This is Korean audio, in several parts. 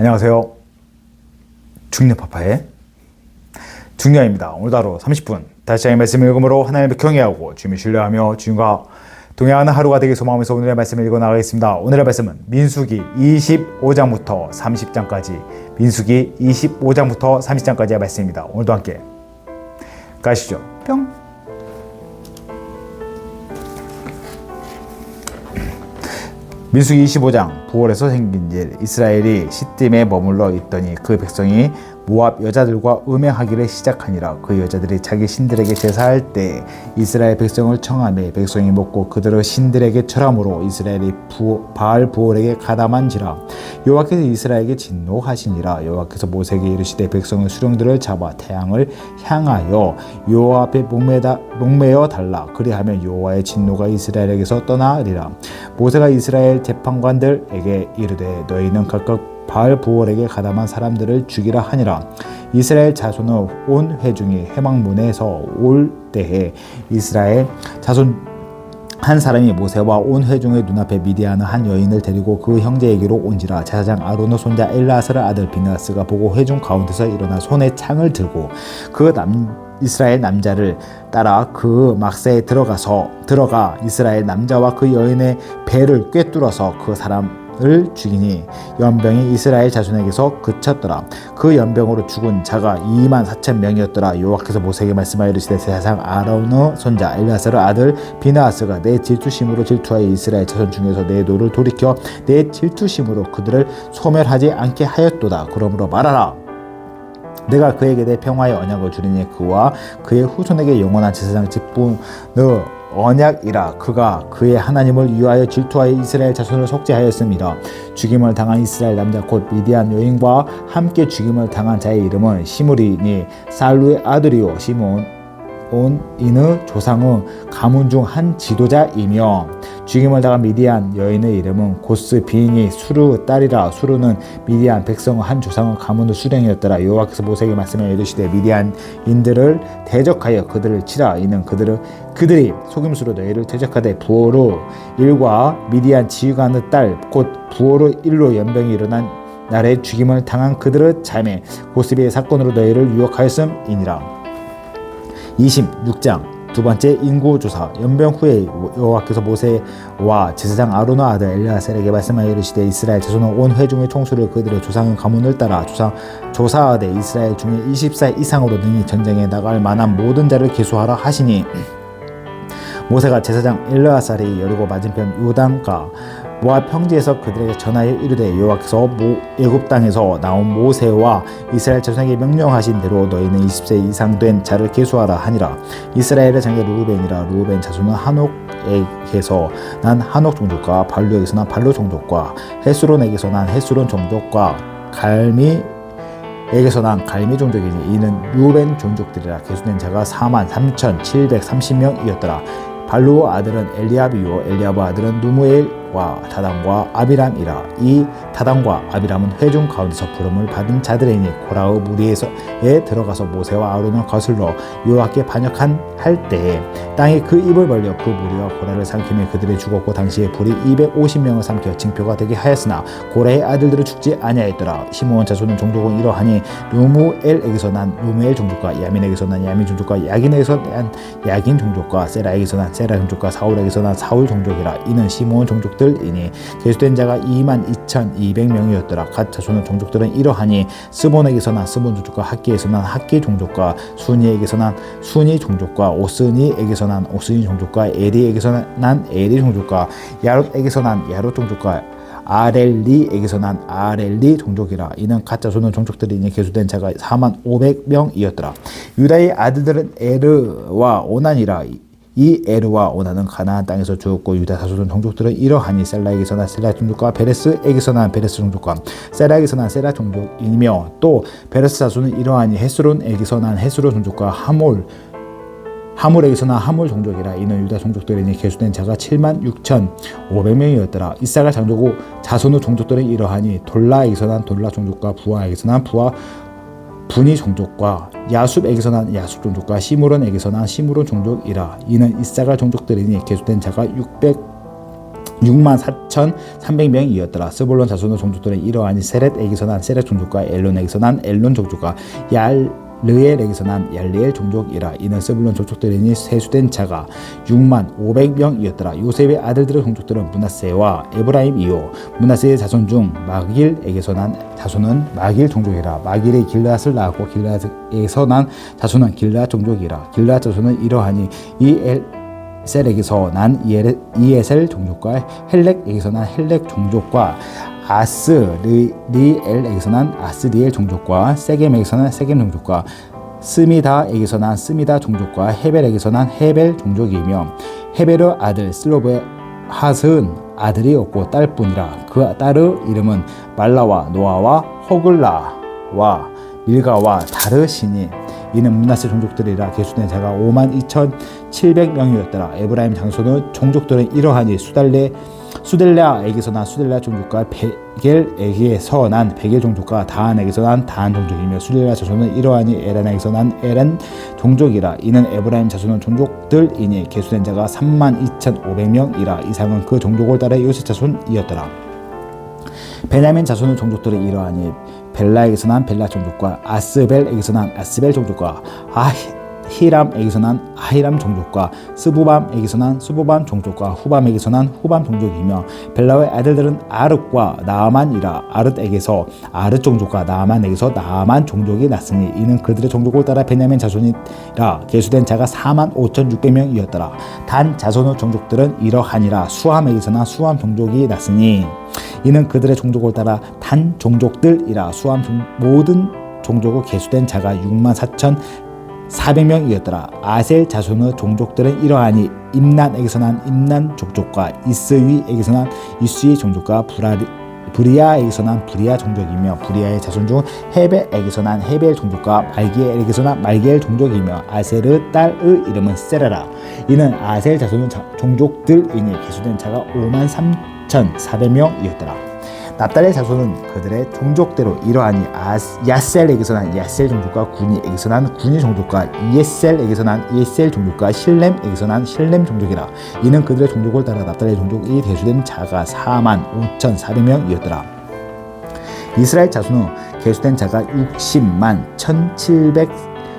안녕하세요. 중녀파파의 중녀입니다. 오늘도 하루 30분 다시 장의 말씀을 읽음으로 하나님을 경외하고 주님을 신뢰하며 주님과 동행하는 하루가 되길 소망하면서 오늘의 말씀을 읽어 나가겠습니다. 오늘의 말씀은 민수기 25장부터 30장까지 민수기 25장부터 30장까지의 말씀입니다. 오늘도 함께 가시죠. 뿅. 민수기 25장 부월에서 생긴 일. 이스라엘이 시딤에 머물러 있더니 그 백성이 모압 여자들과 음행하기를 시작하니라. 그 여자들이 자기 신들에게 제사할 때 이스라엘 백성을 청함에 백성이 먹고 그들의 신들에게 철함으로 이스라엘이 부, 바알 부올에게 가담한지라. 여호와께서 이스라엘에게 진노하시니라. 여호와께서 모세에게 이르시되 백성의 수령들을 잡아 태양을 향하여 여호와 앞에 목매다, 목매어 달라. 그리하면 여호와의 진노가 이스라엘에게서 떠나리라. 모세가 이스라엘 재판관들에게 이르되 너희는 각각 바알 부월에게 가담한 사람들을 죽이라 하니라. 이스라엘 자손의 온 회중이 해망문에서 올 때에 이스라엘 자손 한 사람이 모세와 온 회중의 눈앞에 미디안의 한 여인을 데리고 그 형제에게로 온지라. 제사장 아론의 손자 엘라스를 아들 비나스가 보고 회중 가운데서 일어나 손에 창을 들고 그 남 이스라엘 남자를 따라 그 막사에 들어가서 들어가 이스라엘 남자와 그 여인의 배를 꿰뚫어서 그 사람 을 죽이니 연병이 이스라엘 자손에게서 그쳤더라. 그 연병으로 죽은 자가 2만 4천 명이었더라. 여호와께서 모세에게 말씀하여 이르시되 세상 아론의 손자 엘리아스의 아들 비나아스가 내 질투심으로 질투하여 이스라엘 자손 중에서 내 노를 돌이켜 내 질투심으로 그들을 소멸하지 않게 하였도다. 그러므로 말하라. 내가 그에게 내 평화의 언약을 주리니 그와 그의 후손에게 영원한 제사장 직분의 언약이라 그가 그의 하나님을 위하여 질투하여 이스라엘 자손을 속죄하였습니다. 죽임을 당한 이스라엘 남자 곧 미디안 여인과 함께 죽임을 당한 자의 이름은 시므리니 살루의 아들이요 시몬 온 이는 조상의 가문 중 한 지도자이며 죽임을 당한 미디안 여인의 이름은 고스 비인이 수르 딸이라 수르는 미디안 백성의 한 조상의 가문의 수령이었더라 여호와께서 모세에게 말씀하여 이르시되 미디안인들을 대적하여 그들을 치라 이는 그들을 그들이 속임수로 너희를 대적하되 부호로 일과 미디안 지휘관의 딸 곧 부호로 일로 연병이 일어난 날에 죽임을 당한 그들의 자매 고스비의 사건으로 너희를 유혹하였음이니라. 26장 두 번째 인구 조사. 연병 후에 여호와께서 모세와 제사장 아론의 아들 엘리아셀에게 말씀하여 이르시되 이스라엘 자손은 온 회중의 총수를 그들의 조상의 가문을 따라 조상 조사하되 이스라엘 중에 20살 이상으로 능히 전쟁에 나갈 만한 모든 자를 계수하라 하시니 모세가 제사장 엘르아살이 여리고 맞은편 요단가 모압 평지에서 그들에게 전하여 이르되 여호와께서 애굽 땅에서 나온 모세와 이스라엘 자손에게 명령하신 대로 너희는 20세 이상 된 자를 계수하라 하니라. 이스라엘의 장자 루우벤이라. 루우벤 자손은 한옥에게서 난 한옥 종족과 발루에게서 난 발루 종족과 헤스론에게서 난 헤스론 종족과 갈미 에게서 난 갈미 종족이니 이는 루벤 종족들이라. 계수된 자가 4만 3,730명이었더라 발루 아들은 엘리아비요 엘리아브 아들은 누무엘 과 다단과 아비람이라. 이 다단과 아비람은 회중 가운데서 부름을 받은 자들이니 고라의 무리에서에 들어가서 모세와 아론을 거슬러 여호와께 반역한 할 때에 땅에 그 입을 벌려 그 무리와 고라를 삼키며 그들이 죽었고 당시에 불이 250명을 삼켜 징표가 되게 하였으나 고라의 아들들은 죽지 아니하였더라. 시므온 자손은 종족은 이러하니 루무엘에게서 난 루무엘 종족과 야민에게서 난 야민 종족과 야긴에게서 난 야긴 종족과 세라에게서 난 세라 종족과 사울에게서 난 사울 종족이라. 이는 시므온 종족 들이니 계수된 자가 2만 2,200명이었더라. 갓 자손의 종족들은 이러하니 스몬에게서 난 스몬 종족과 학기에서 난 학기 종족과 순이에게서 난 순이 종족과 오스니에게서 난 오스니 종족과 에리에게서 난 에리 종족과 야롯에게서 난 야롯 종족과 아렐리에게서 난 아렐리 종족이라. 이는 가짜 소는 종족들이니 계수된 자가 4만 500명이었더라. 유다의 아들들은 에르와 오난이라 이 에르와 오나는 가나안 땅에서 죽었고 유다 사소던 종족들은 이러하니 셀라에게서 난 셀라 종족과 베레스에게서 난 베레스 종족과 세라에게서 난 세라 종족이며 또 베레스 사소는 이러하니 헤스론에게서 난 헤스론 종족과 하몰 하물에게서 난 하물 종족이라 이는 유다 종족들이니 계수된 자가 7만 6천 500명이었더라. 이사가 장족고 자손의 종족들은 이러하니 돌라에게서 난 돌라 종족과 부하에게서 난 부하 분이 종족과 야숲에게서 난 야숲 종족과 시므론에게서 난 시므론 종족이라 이는 이사갈 종족들이니 계수된 자가 600 6만 4,300명이었더라. 스불론 자손의 종족들은 이러하니 세렛에게서 난 세렛 종족과 엘론에게서 난 엘론 종족과 얄 르엘에게서 난 얄리엘 종족이라. 이는 스불론 종족들이니 세수된 자가 6만 500명이었더라. 요셉의 아들들의 종족들은 문하세와 에브라임이요. 문하세의 자손 중 마길에게서 난 자손은 마길 종족이라. 마길의 길라앗을 낳았고 길라앗에서 난 자손은 길라앗 종족이라. 길라앗 자손은 이러하니 이엘 셀에게서 난 이에셀 종족과 헬렉에게서 난 헬렉 종족과 아스리엘에게서 난 아스리엘 종족과 세겜에게서 난 세겜 종족과 스미다에게서 난 스미다 종족과 헤벨에게서 난 헤벨 종족이며 헤벨의 아들 슬로브의 핫은 아들이 없고 딸뿐이라 그 딸의 이름은 말라와 노아와 호글라와 밀가와 다르시니 이는 문하세 종족들이라 계수된 자가 5만 2,700명이었더라. 에브라임 장소는 종족들은 이러하니 수달레 수델레아에게서 난 수델레아 종족과 베겔에게서 난 베겔 종족과 다한에게서 난 다한 종족이며 수델레아 자손은 이러하니 에란에게서 난 에란 종족이라 이는 에브라임 자손은 종족들이니 계수된 자가 3만 2,500명이라 이상은 그 종족을 따라 요셉 자손이었더라. 베냐민 자손의 종족들은 이러하니 벨라에게서 난 벨라 종족과 아스벨에게서 난 아스벨 종족과 아히 람에게서 난 아히람 종족과 스부밤에게서 난 스부밤 종족과 후밤에게서 난 후밤 종족이며 벨라의 아들들은 아르과 나아만이라 아르에게서 아르 종족과 나아만에게서 나아만 종족이 났으니 이는 그들의 종족을 따라 베냐민 자손이라 계수된 자가 4만 5,600명이었더라. 단 자손의 종족들은 이러하니라. 수함에게서 난 수함 종족이 났으니 이는 그들의 종족을 따라 단 종족들이라. 수함 종, 모든 종족을 계수된 자가 6만 4천 400명이었더라. 아셀 자손의 종족들은 이러하니 임난에게서 난 임난 종족과 이스위에게서 난 이스위 종족과 브라리 브리아에게서 난 브리아 종족이며 브리아의 자손 중 헤벨에게서 난 헤벨 종족과 말기엘에게서 난 말기엘 종족이며 아셀의 딸의 이름은 세라라 이는 아셀 자손은 자- 종족들이니 계수된 자가 5만 3,400명이었더라 납달의 자손은 그들의 종족대로 이러하니 아스- 야셀에게서 난 야셀 종족과 군이에게서 난 군이 종족과 이에셀에게서 난 이에셀 종족과 실렘에게서 난 실렘 종족이라. 이는 그들의 종족을 따라 납달의 종족이 대수된 자가 4만 5,400명이었더라. 이스라엘 자손은 계수된 자가 60만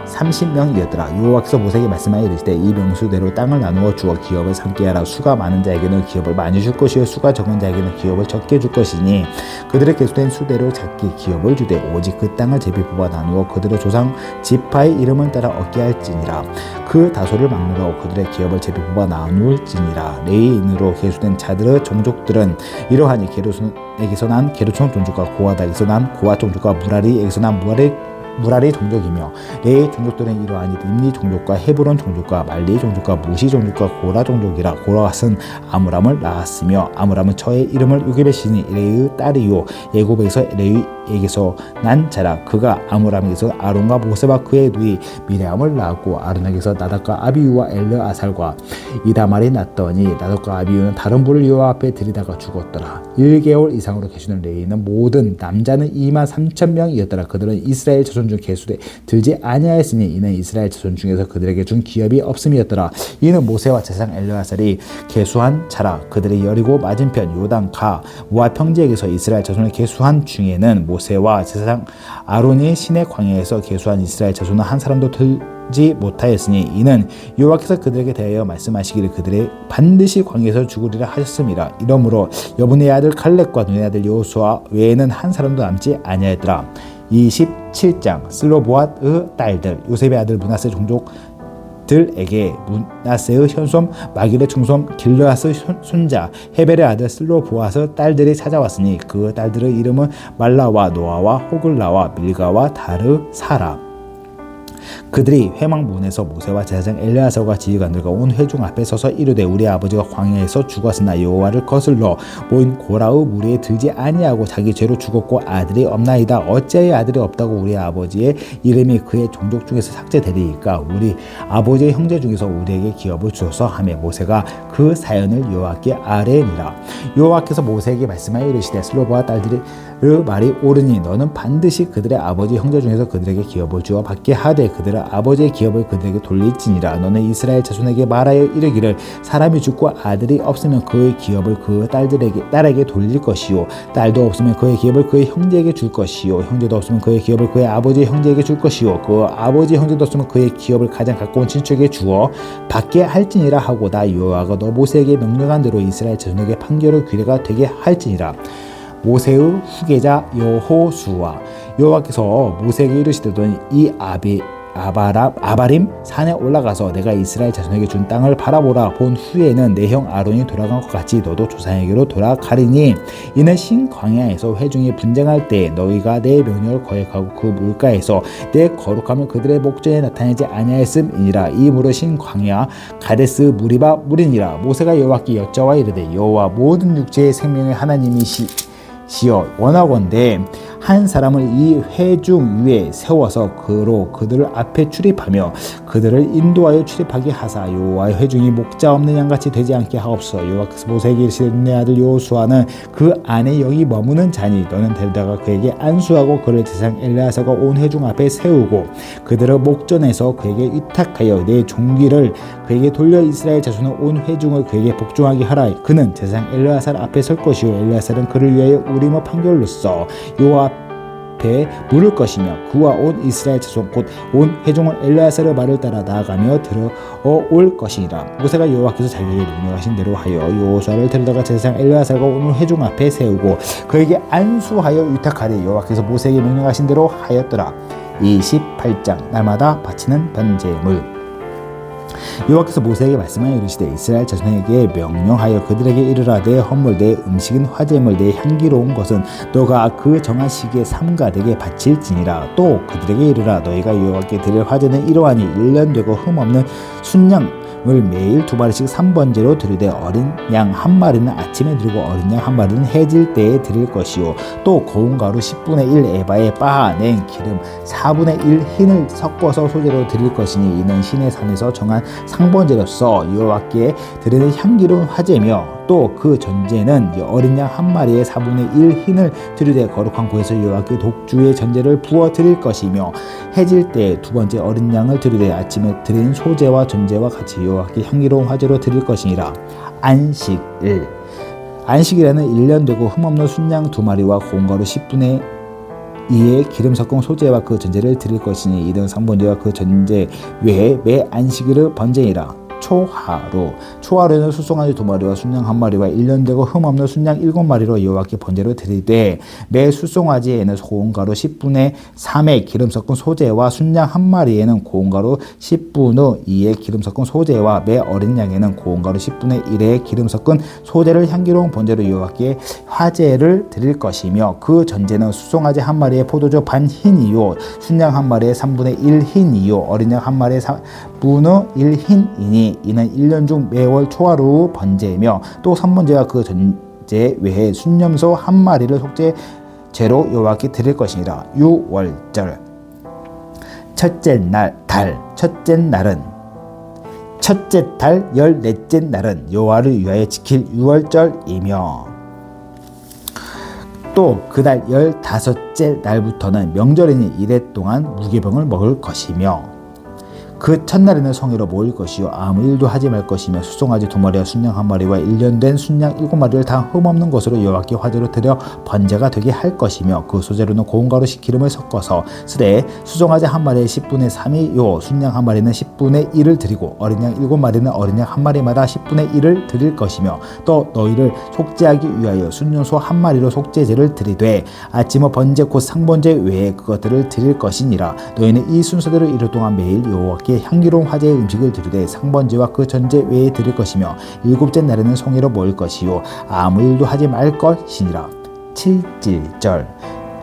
1,730명이었더라. 여호와께서 모세에게 말씀하여 이르시되 이 명수대로 땅을 나누어 주어 기업을 삼게 하라. 수가 많은 자에게는 기업을 많이 줄 것이요 수가 적은 자에게는 기업을 적게 줄 것이니 그들의 계수된 수대로 작게 기업을 주되 오직 그 땅을 제비 뽑아 나누어 그들의 조상 지파의 이름을 따라 얻게 할지니라. 그 다소를 막느라고 그들의 기업을 제비 뽑아 나눌지니라. 레인으로 계수된 자들의 종족들은 이러하니 게르손에게서 난 게르손 종족과 고아다에게서 난 고아 종족과 무라리에게서 난 무라리 무라리 종족이며 레의 종족들은 이러하니 림리 종족과 헤브론 종족과 말리 종족과 무시 종족과 고라 종족이라 고라앗은 아므람을 낳았으며 아므람은 저의 이름을 신이 레의 딸이요. 예고백에서 레위 에게서 난 자라. 그가 아므람에게서 아론과 모세와 그의 누이 미레암을 낳았고 아론에게서 나답과 아비유와 엘르아살과 이다말이 낳더니 나답과 아비유는 다른 불을 여호와 앞에 들이다가 죽었더라. 1개월 이상으로 계시는 레이는 모든 남자는 2만 3천 명이었더라. 그들은 이스라엘 자손 중 계수돼 들지 아니하였으니 이는 이스라엘 자손 중에서 그들에게 준 기업이 없음이었더라. 이는 모세와 제사장 엘르아살이 계수한 자라. 그들의 여리고 맞은편 요단 가 모압 평지에게서 이스라엘 자손을 계수한 중에는 모 세와 제사장 아론이 신의 광야에서 계수한 이스라엘 자손은 한 사람도 들지 못하였으니 이는 여호와께서 그들에게 대하여 말씀하시기를 그들의 반드시 광야에서 죽으리라 하셨음이라 이러므로 여분의 아들 칼렙과 눈의 아들 여호수아 외에는 한 사람도 남지 아니하였더라. 27장 슬로보앗의 딸들 요셉의 아들 문하세 종족 들에게 문하세의 현손 마길의 길르앗의 손- 손자 헤벨의 아들 슬로보아스 딸들이 찾아왔으니 그 딸들의 이름은 말라와 노아와 호글라와 밀가와 다르 사라 그들이 회망문에서 모세와 제사장 엘레아서가 지휘관들과 온 회중 앞에 서서 이르되 우리 아버지가 광야에서 죽었으나 여호와를 거슬러 모인 고라의 무리에 들지 아니하고 자기 죄로 죽었고 아들이 없나이다. 어찌하여 아들이 없다고 우리 아버지의 이름이 그의 종족 중에서 삭제되리이까? 우리 아버지의 형제 중에서 우리에게 기업을 주소서 하며 모세가 그 사연을 여호와께 아뢰니라. 여호와께서 모세에게 말씀하여 이르시되 슬로바와 딸들이 그 말이 옳으니 너는 반드시 그들의 아버지 형제 중에서 그들에게 기업을 주어 받게 하되 그들의 아버지의 기업을 그들에게 돌릴지니라. 너는 이스라엘 자손에게 말하여 이르기를 사람이 죽고 아들이 없으면 그의 기업을 그 딸들에게 딸에게 돌릴 것이요. 딸도 없으면 그의 기업을 그의 형제에게 줄 것이요. 형제도 없으면 그의 기업을 그의 아버지의 형제에게 줄 것이요. 그 아버지의 형제도 없으면 그의 기업을 가장 가까운 친척에게 주어 받게 할지니라 하고 나 여호와가 너 모세에게 명령한 대로 이스라엘 자손에게 판결의 규례가 되게 할지니라. 모세의 후계자 여호수아. 여호와께서 모세에게 이르시되 이 아비 아바라, 아바림 산에 올라가서 내가 이스라엘 자손에게 준 땅을 바라보라. 본 후에는 내 형 아론이 돌아간 것 같이 너도 조상에게로 돌아가리니 이는 신 광야에서 회중이 분쟁할 때 너희가 내 명령을 거역하고 그 물가에서 내 거룩함을 그들의 목전에 나타내지 아니하였음이니라. 이 물은 신 광야 가데스 무리바 물이니라. 모세가 여호와께 여짜와 이르되 여호와 모든 육체의 생명의 하나님이시 시어 원하건대 한 사람을 이 회중 위에 세워서 그로 그들을 앞에 출입하며 그들을 인도하여 출입하게 하사 여호와의 회중이 목자 없는 양같이 되지 않게 하옵소서. 여호와께서 모세에게 내 아들 여호수아는 그 안에 영이 머무는 자니 너는 데려다가 그에게 안수하고 그를 제상 엘레아사가 온 회중 앞에 세우고 그들을 목전에서 그에게 위탁하여 내 종기를 그에게 돌려 이스라엘 자손은 온 회중을 그에게 복종하게 하라. 그는 제상 엘레아살 앞에 설 것이요. 엘레아살은 그를 위하여 우리모 판결로서 여호와 앞에 물을 것이며 그와 온 이스라엘 자손 곧 온 회중을 엘레아살의 말을 따라 나아가며 들어올 것이니라. 모세가 여호와께서 자기에게 명령하신 대로 하여 여호수아를 데려다가 제사장 엘레아살과 온 회중 앞에 세우고 그에게 안수하여 위탁하되 여호와께서 모세에게 명령하신 대로 하였더라. 28장 날마다 바치는 번제물 여호와께서 모세에게 말씀하여 이르시되 이스라엘 자손에게 명령하여 그들에게 이르라 내 헌물 내 음식은 화제물 내 향기로운 것은 너가 그 정한 시기에 삼가 내게 바칠지니라. 또 그들에게 이르라. 너희가 여호와께 드릴 화제는 이러하니 일년 되고 흠없는 순양 을 매일 두 마리씩 3번째로 드리되 어린 양 한 마리는 아침에 드리고 어린 양 한 마리는 해질 때에 드릴 것이요. 또 고운 가루 10분의 1 에바에 빻아낸 기름 4분의 1 흰을 섞어서 소재로 드릴 것이니 이는 신의 산에서 정한 상번제로서 여호와께 드리는 향기로운 화제며 또 그 전제는 어린 양 한 마리에 4분의 1 흰을 드리되 거룩한 곳에서 여호와께 독주의 전제를 부어 드릴 것이며 해질 때 두 번째 어린 양을 드리되 아침에 드린 소제와 전제와 같이 여호와께 향기로운 화제로 드릴 것이니라. 안식일. 안식일에는 1년 되고 흠없는 순양 두 마리와 고운가루 10분의 이에 기름 섞은 소재와 그 전제를 드릴 것이니 이는 상번제와 그 전제 외에 매 안식일의 번제이라 초하루 초하루에는 수송아지 두 마리와 순양 한 마리와 1년 되고 흠없는 순양 일곱 마리로 여호와께 번제로 드리되 매 수송아지에는 고운가루 10분의 3의 기름 섞은 소재와 순양 한 마리에는 고운가루 10분의 2의 기름 섞은 소재와 매 어린 양에는 고운가루 10분의 1의 기름 섞은 소재를 향기로운 번제로 여호와께 화제를 드릴 것이며 그 전제는 수송아지 한 마리에 포도주 반 흰이요 순양 한 마리에 3분의 1 흰이요 어린 양 한 마리에 3분의 1 흰이니 이는 1년 중 매월 초하루 번제이며 또 선번제와 그 전제 외에 순념소 한 마리를 속죄 제로 여호와께 드릴 것이니라. 유월절. 첫째 날 달. 첫째 날은 첫째 달 열넷째 날은 여호와를 위하여 지킬 유월절이며 또 그달 열다섯째 날부터는 명절이니 이래 동안 무교병을 먹을 것이며 그 첫날에는 성회로 모일 것이요. 아무 일도 하지 말 것이며 수송아지 두 마리와 순양 한 마리와 일년된 순양 일곱 마리를 다 흠없는 것으로 여호와께 화제로 드려 번제가 되게 할 것이며 그 소재로는 고운 가루 시 기름을 섞어서 쓰되 수송아지 한 마리에 10분의 3이 요 순양 한 마리는 10분의 1을 드리고 어린 양 일곱 마리는 어린 양 한 마리마다 10분의 1을 드릴 것이며 또 너희를 속죄하기 위하여 순년소 한 마리로 속죄제를 드리되 아침의 번제 곧 상번제 외에 그것들을 드릴 것이니라. 너희는 이 순서대로 이를 동안 매일 여호와께 여호와께 향기로운 화제의 음식을 드리되 상번제와 그 전제 외에 드릴 것이며 일곱째 날에는 송이로 모일 것이요. 아무 일도 하지 말 것이니라. 칠칠절.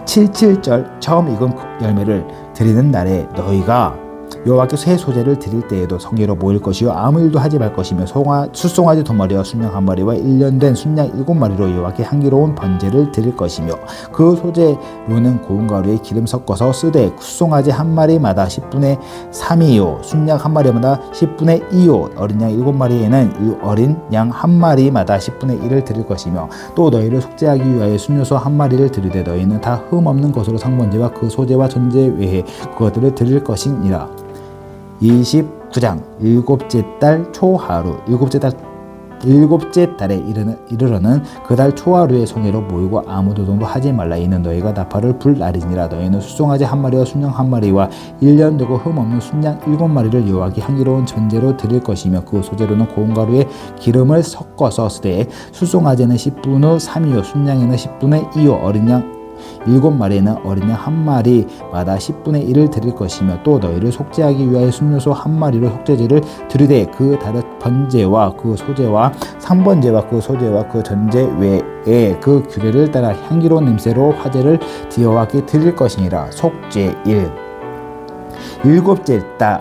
칠칠절 처음 익은 열매를 드리는 날에 너희가 여호와께 새 소재를 드릴 때에도 성회로 모일 것이요 아무 일도 하지 말 것이며 송아, 숫송아지 두 마리와 순양 한 마리와 일년된 순양 일곱 마리로 여호와께 향기로운 번제를 드릴 것이며 그 소재로는 고운 가루에 기름 섞어서 쓰되 숫송아지 한 마리마다 10분의 3이요 순양 한 마리마다 10분의 2요 어린 양 일곱 마리에는 이 어린 양 한 마리마다 10분의 1을 드릴 것이며 또 너희를 속죄하기 위하여 순요소 한 마리를 드리되 너희는 다 흠 없는 것으로 상번제와 그 소재와 전제 외에 그것들을 드릴 것이니라 29장 일곱째 달 초하루. 일곱째 달 일곱째 달에 이르러는 그 달 초하루의 송해로 모이고 아무 도동도 하지 말라. 이는 너희가 나팔을 불 날이니라. 너희는 수송아지 한 마리와 순양 한 마리와 일년 되고 흠 없는 순양 일곱 마리를 여호와께 향기로운 전제로 드릴 것이며 그 소재로는 고운 가루에 기름을 섞어서 쓰되 수송아지는 10분의 3이요 순양에는 10분의 2요 어린 양 일곱 마리는 어린 양한 마리마다 10분의 1을 드릴 것이며 또 너희를 속죄하기 위하여 순요소 한 마리로 속죄제를 드리되 그 다른 번제와 그 소제와 상번제와 그 소제와 그 전제 외에 그 규례를 따라 향기로운 냄새로 화제를 여호와께 드릴 것이니라. 속죄 일. 일곱째 달,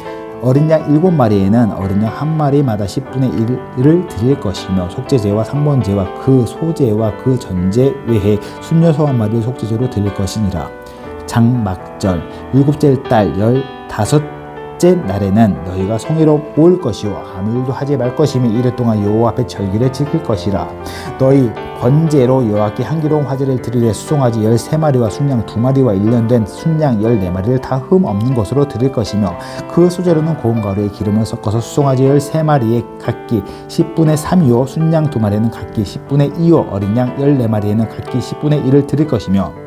어린 양 일곱 마리에는 어린 양 한 마리마다 10분의 1을 드릴 것이며 속죄제와 상번제와 그 소제와 그 전제 외에 순녀소 한 마리를 속죄제로 드릴 것이니라. 장막절 일곱째 달 열다섯 째 날에는 너희가 성회로 모을 것이요 아무 일도 하지 말 것이며 이래 동안 여호와 앞에 절기를 지킬 것이라. 너희 번제로 여호와께 향기로운 화제를 드리되 수송아지 열세 마리와 순양 두 마리와 일년된 순양 열네 마리를 다 흠 없는 것으로 드릴 것이며 그 수제로는 고운 가루에 기름을 섞어서 수송아지 열세 마리에 각기 10분의 3이요 순양 두 마리는 각기 10분의 2요 어린 양 열네 마리에는 각기 10분의 1을 드릴 것이며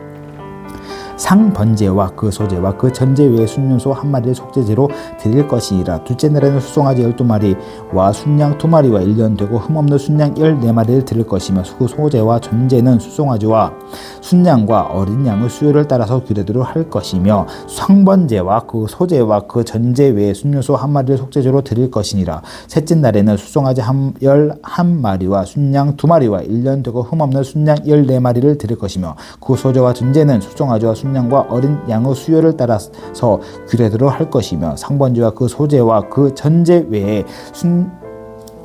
상번제와 그 소제와 그 전제 외에 순년소 한 마리를 속죄제로 드릴 것이니라. 둘째 날에는 수송아지 열두 마리와 순양 두 마리와 일년 되고 흠없는 순양 열네 마리를 드릴 것이며 그 소제와 전제는 수송아지와 순양과 어린 양의 수요를 따라서 규례대로 할 것이며 상번제와 그 소제와 그 전제 외에 순년소 한 마리를 속죄제로 드릴 것이니라. 셋째 날에는 수송아지 한 열 한 마리와 순양 두 마리와 일년 되고 흠없는 순양 열네 마리를 드릴 것이며 그 소제와 전제는 수송아지와 순 양과 어린 양의 수요를 따라서 규례대로 할 것이며 상번제와 그 소제와 그 전제 외에 순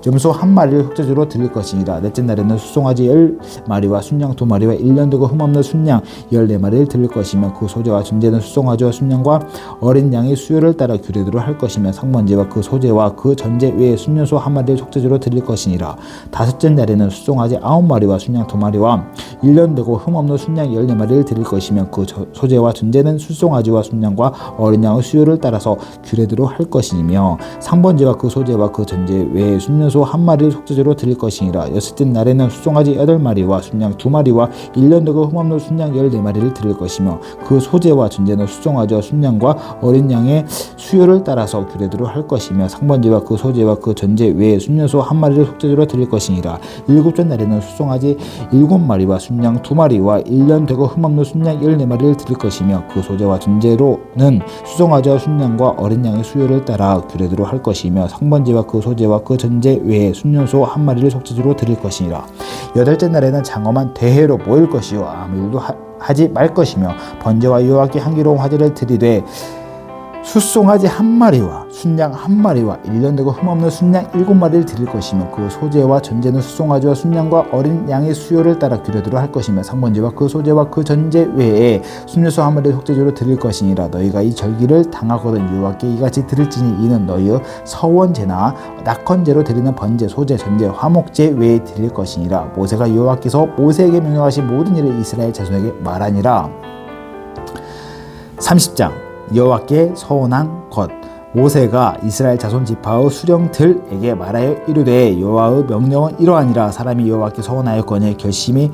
점소 한 마리를 흑제주로 드릴 것이니라 넷째 날에는 수송아지 열 마리와 순양 두 마리와 일년 되고 흠없는 순양 열네 마리를 드릴 것이며 그 소재와 전제는 수송아지와 순양과 어린 양의 수요를 따라 규례대로 할 것이며 상번제와 그 소재와 그 전제 외에 순년소 한 마리를 속죄주로 드릴 것이니라. 다섯째 날에는 수송아지 아홉 마리와 순양 두 마리와 일년 되고 흠없는 순양 열네 마리를 드릴 것이며 그 저- 소재와 전제는 수송아지와 순양과 어린 양의 수요를 따라서 규례대로 할 것이며 상번제와 그 소재와 그 전제 외에 순 년소 한 마리를 속죄제로 드릴 것이니라. 여섯째 날에는 수송아지 여덟 마리와 순양 두 마리와 일년 되고 흠없는 순양 열네 마리를 드릴 것이며 그 소재와 전제는 수송아지와 순양과 어린 양의 수요를 따라서 규례대로 할 것이며 상번제와 그 소재와 그 전제 외에 순년소 한 마리를 속죄제로 드릴 것이니라. 일곱째 날에는 수송아지 일곱 마리와 순양 두 마리와 일년 되고 흠없는 순양 열네 마리를 드릴 것이며 그 소재와 전제로는 수송아지와 순양과 어린 양의 수요를 따라 규례대로 할 것이며 상번제와 그 소재와 그 전제 외에 순년소 한 마리를 속죄제로 드릴 것이니라. 여덟째 날에는 장엄한 대회로 모일 것이요. 아무 일도 하, 하지 말 것이며 번제와 여호와께 향기로운 화제를 드리되 숫송아지 한 마리와 순양 한 마리와 일년 되고 흠없는 순양 일곱 마리를 드릴 것이며 그 소재와 전제는 숫송아지와 순양과 어린 양의 수요를 따라 규례대로 할 것이며 상번제와 그 소재와 그 전제 외에 순녀소 한 마리를 속죄제로 드릴 것이니라. 너희가 이 절기를 당하거든 여호와께 이같이 드릴지니 이는 너희의 서원제나 낙헌제로 드리는 번제 소제 전제 화목제 외에 드릴 것이니라. 모세가 여호와께서 모세에게 명령하신 모든 일을 이스라엘 자손에게 말하니라. 30장 여호와께 서원한 것. 모세가 이스라엘 자손 지파의 수령들에게 말하여 이르되 여호와의 명령은 이러하니라. 사람이 여호와께 서원하였거니 결심이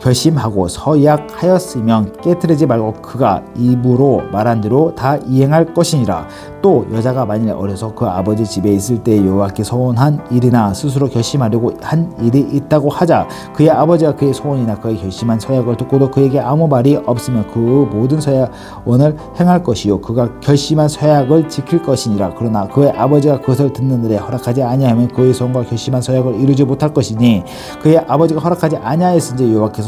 결심하고 서약하였으면 깨뜨리지 말고 그가 입으로 말한 대로 다 이행할 것이니라. 또 여자가 만일 어려서 그 아버지 집에 있을 때 여호와께 소원한 일이나 스스로 결심하려고 한 일이 있다고 하자. 그의 아버지가 그의 소원이나 그의 결심한 서약을 듣고도 그에게 아무 말이 없으면 그 모든 서약원을 행할 것이요. 그가 결심한 서약을 지킬 것이니라. 그러나 그의 아버지가 그것을 듣는 날에 허락하지 아니하면 그의 소원과 결심한 서약을 이루지 못할 것이니 그의 아버지가 허락하지 아니하였은지 여호와께서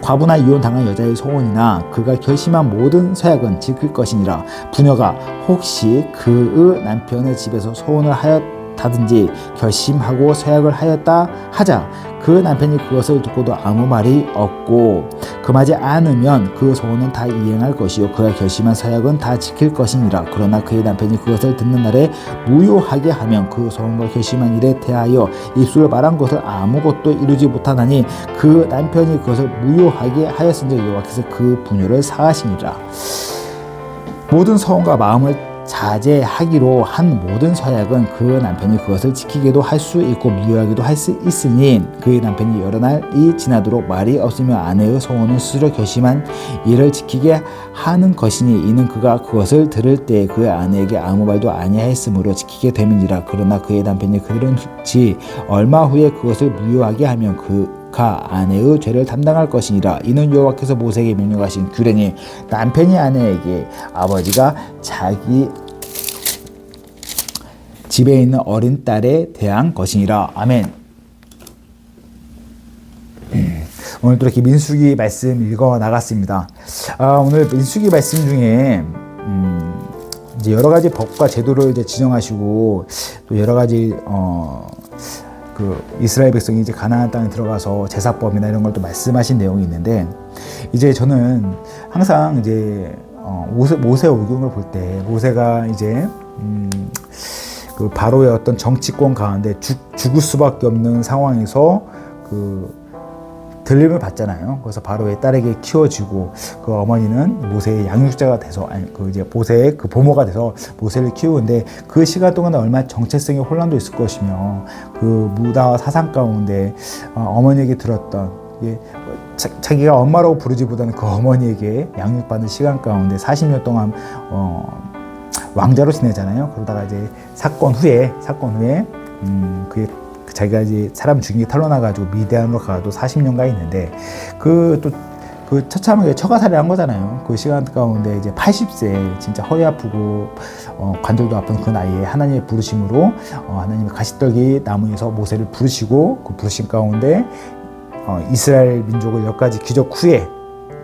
과부나 이혼 당한 여자의 소원이나 그가 결심한 모든 서약은 지킬 것이니라. 부녀가 혹시 그의 남편의 집에서 소원을 하였 다든지 결심하고 서약을 하였다 하자 그 남편이 그것을 듣고도 아무 말이 없고 금하지 않으면 그 소원은 다 이행할 것이요. 그가 결심한 서약은 다 지킬 것이니라. 그러나 그의 남편이 그것을 듣는 날에 무효하게 하면 그 소원과 결심한 일에 대하여 입술로 말한 것을 아무것도 이루지 못하나니 그 남편이 그것을 무효하게 하였은지 여호와께서 그 분유를 사하시니라. 모든 소원과 마음을 자제하기로 한 모든 서약은 그 남편이 그것을 지키게도 할 수 있고 무효하기도 할 수 있으니 그의 남편이 여러 날이 지나도록 말이 없으며 아내의 소원은 스스로 결심한 일을 지키게 하는 것이니 이는 그가 그것을 들을 때그 아내에게 아무 말도 아니하였으므로 지키게 됨이니라. 그러나 그의 남편이 그들은 지 얼마 후에 그것을 무효하게 하면 그 가 아내의 죄를 담당할 것이니라 이는 여호와께서 모세에게 명령하신 규례니 남편이 아내에게 아버지가 자기 집에 있는 어린 딸에 대한 것이니라 아멘. 음, 오늘도 이렇게 민수기 말씀 읽어 나갔습니다. 아, 오늘 민수기 말씀 중에 음, 이제 여러 가지 법과 제도를 이제 지정하시고 또 여러 가지 어, 그 이스라엘 백성이 이제 가나안 땅에 들어가서 제사법이나 이런 걸 또 말씀하신 내용이 있는데 이제 저는 항상 이제 어, 모세, 모세 오경을 볼 때 모세가 이제 음, 그 바로의 어떤 정치권 가운데 죽, 죽을 수밖에 없는 상황에서 그 들림을 받잖아요. 그래서 바로의 딸에게 키워지고 그 어머니는 모세의 양육자가 돼서 아니 그 이제 모세의 그 보모가 돼서 모세를 키우는데 그 시간 동안에 얼마나 정체성의 혼란도 있을 것이며 그 문화와 사상 가운데 어, 어머니에게 들었던 예, 자, 자기가 엄마라고 부르지보다는 그 어머니에게 양육받는 시간 가운데 40년 동안 어, 왕자로 지내잖아요. 그러다가 이제 사건 후에 사건 후에 음, 그게 자기가 이제 사람 죽인 게 탄로나가지고 미대안으로 가도 40년간 있는데 그또 그 처참하게 처가살이한 거잖아요. 그 시간 가운데 이제 80세 진짜 허리 아프고 어, 관절도 아픈 그 나이에 하나님의 부르심으로 어, 하나님의 가시떨기 나무에서 모세를 부르시고 그 부르심 가운데 어, 이스라엘 민족을 몇 가지 기적 후에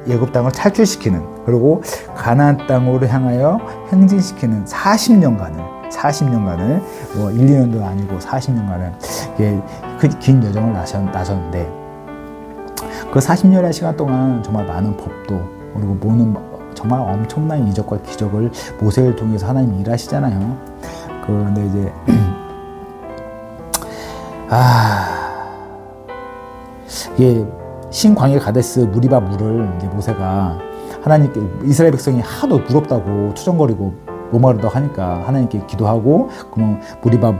예굽 땅을 탈출시키는 그리고 가나안 땅으로 향하여 행진시키는 40년간을 40년간을 뭐 1, 2년도 아니고 40년간을 예, 그긴 여정을 나셨, 나섰는데 그 40년의 시간 동안 정말 많은 법도 그리고 모는 정말 엄청난 이적과 기적을 모세를 통해서 하나님이 일하시잖아요. 그런데 이제 아 이게 신광야 가데스 무리바 물을 이제 모세가 하나님께 이스라엘 백성이 하도 부럽다고 투정거리고 목마르다고 하니까 하나님께 기도하고 그러면 무리바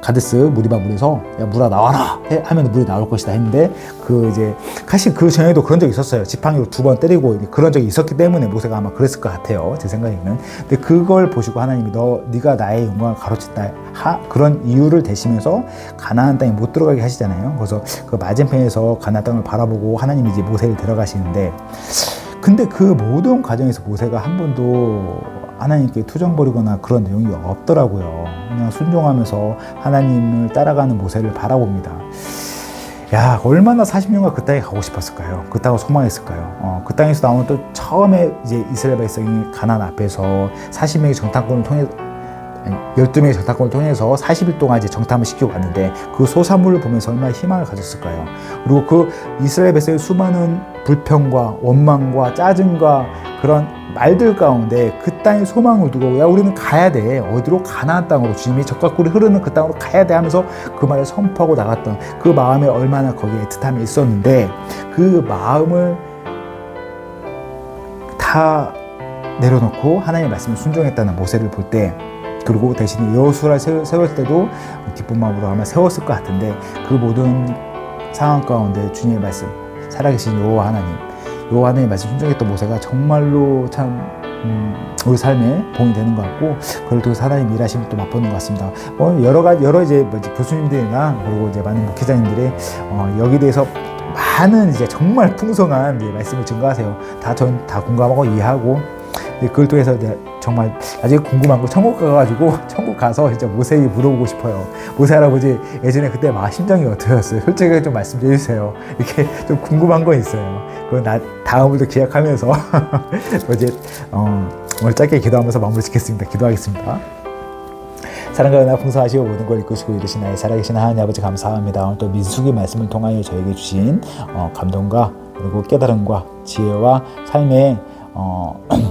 가데스 무리바 물에서 야 물아 나와라 해, 하면 물이 나올 것이다 했는데 그 이제 사실 그 전에도 그런 적이 있었어요. 지팡이로 두 번 때리고 그런 적이 있었기 때문에 모세가 아마 그랬을 것 같아요. 제 생각에는. 근데 그걸 보시고 하나님이 너 네가 나의 영광을 가로챘다 하, 그런 이유를 대시면서 가나안 땅에 못 들어가게 하시잖아요. 그래서 그 맞은편에서 가나안 땅을 바라보고 하나님이 이제 모세를 데려가시는데 근데 그 모든 과정에서 모세가 한 번도 하나님께 투정 벌이거나 그런 내용이 없더라고요. 그냥 순종하면서 하나님을 따라가는 모세를 바라봅니다. 야, 얼마나 40년간 그 땅에 가고 싶었을까요? 그 땅을 소망했을까요? 어, 그 땅에서 나온 또 처음에 이제 이스라엘 백성이 가난 앞에서 40명의 정탐꾼을 통해 12명의 정탐꾼을 통해서 40일 동안 이제 정탐을 시키고 갔는데 그 소사물을 보면서 얼마나 희망을 가졌을까요? 그리고 그 이스라엘 백성의 수많은 불평과 원망과 짜증과 그런 말들 가운데 그 땅에 소망을 두고 야 우리는 가야 돼. 어디로 가나안 땅으로. 주님이 적과 꿀이 흐르는 그 땅으로 가야 돼 하면서 그 말을 선포하고 나갔던 그 마음에 얼마나 거기에 애틋함이 있었는데 그 마음을 다 내려놓고 하나님의 말씀을 순종했다는 모세를 볼 때 그리고 여호수를 세울, 세울 때도 기쁜 마음으로 아마 세웠을 것 같은데 그 모든 상황 가운데 주님의 말씀 살아계신 여호와 하나님 하나님의 말씀 순종했던 모세가 정말로 참 음, 우리 삶에 봉이 되는 것 같고 그걸 통해서 하나님 일하심을 또 맛보는 것 같습니다. 뭐 여러 가지 여러 이제 뭐 이제 교수님들이나 그리고 이제 많은 목회자님들이 어, 여기 대해서 많은 이제 정말 풍성한 이제 말씀을 증거하세요. 다 전 다 공감하고 이해하고 그걸 통해서 정말 나중에 궁금한 거 천국 가가지고 천국 가서 진짜 모세에게 물어보고 싶어요. 모세 할아버지 예전에 그때 막 심정이 어떠셨어요? 솔직하게 좀 말씀 좀 해주세요. 이렇게 좀 궁금한 거 있어요. 그건 나 다음을도 기약하면서 뭐 이제 어, 오늘 짧게 기도하면서 마무리 짓겠습니다. 기도하겠습니다. 사랑과 은혜가 풍성하시고 모든 걸 이끄시고 이르신 나의 살아계신 하나님 아버지 감사합니다. 오늘 또 민숙이 말씀을 통하여 저에게 주신 어, 감동과 그리고 깨달음과 지혜와 삶의 어,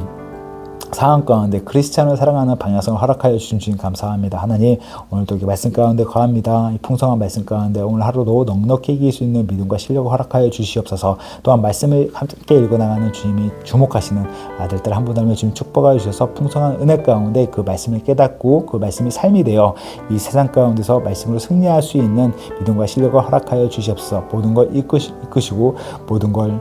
상황 가운데 크리스찬을 사랑하는 방향성을 허락하여 주신 주님 감사합니다. 하나님 오늘도 이렇게 말씀 가운데 거합니다. 이 풍성한 말씀 가운데 오늘 하루도 넉넉히 이길 수 있는 믿음과 실력을 허락하여 주시옵소서 또한 말씀을 함께 읽어나가는 주님이 주목하시는 아들들 한 분을 주님 축복하여 주셔서 풍성한 은혜 가운데 그 말씀을 깨닫고 그 말씀이 삶이 되어 이 세상 가운데서 말씀으로 승리할 수 있는 믿음과 실력을 허락하여 주시옵소서 모든 걸 이끄시, 이끄시고 모든 걸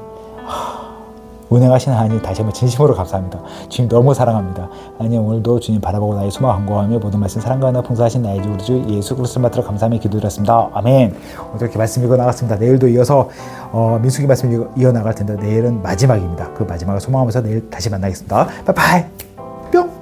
운행하시는 하나님 다시 한번 진심으로 감사합니다. 주님 너무 사랑합니다. 하나님 오늘도 주님 바라보고 나의 소망 간구하며 모든 말씀 사랑과 하나 풍성하신 나의 주 우리 주 예수 그리스도 맡들어 감사하며 기도드렸습니다. 아멘. 오늘 이렇게 말씀 읽어 나갔습니다. 내일도 이어서 어, 민숙이 말씀 이어, 나갈 텐데 내일은 마지막입니다. 그 마지막을 소망하면서 내일 다시 만나겠습니다. 바이바이. 뿅.